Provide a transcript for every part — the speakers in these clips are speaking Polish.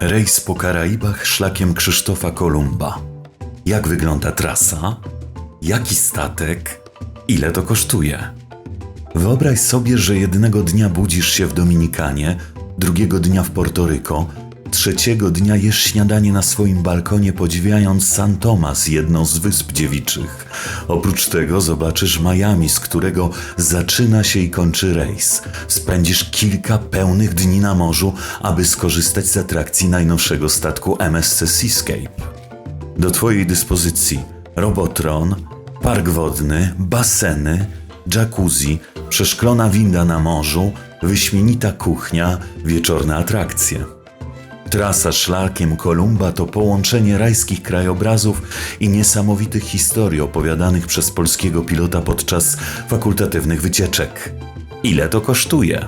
Rejs po Karaibach szlakiem Krzysztofa Kolumba. Jak wygląda trasa? Jaki statek? Ile to kosztuje? Wyobraź sobie, że jednego dnia budzisz się w Dominikanie, drugiego dnia w Portoryko, trzeciego dnia jesz śniadanie na swoim balkonie, podziwiając San Tomas, jedną z wysp dziewiczych. Oprócz tego zobaczysz Miami, z którego zaczyna się i kończy rejs. Spędzisz kilka pełnych dni na morzu, aby skorzystać z atrakcji najnowszego statku MSC Seascape. Do Twojej dyspozycji robotron, park wodny, baseny, jacuzzi, przeszklona winda na morzu, wyśmienita kuchnia, wieczorne atrakcje. Trasa szlakiem Kolumba to połączenie rajskich krajobrazów i niesamowitych historii opowiadanych przez polskiego pilota podczas fakultatywnych wycieczek. Ile to kosztuje?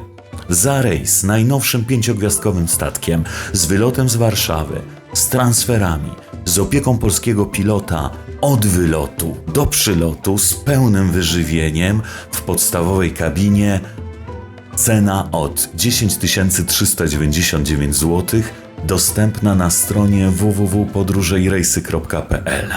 Za rejs najnowszym pięciogwiazdkowym statkiem, z wylotem z Warszawy, z transferami, z opieką polskiego pilota, od wylotu do przylotu, z pełnym wyżywieniem w podstawowej kabinie Cena od 10 399 zł, dostępna na stronie www.podróżejrejsy.pl.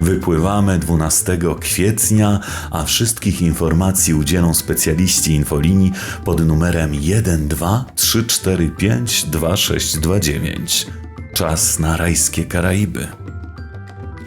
Wypływamy 12 kwietnia, a wszystkich informacji udzielą specjaliści infolinii pod numerem 123452629. Czas na rajskie Karaiby.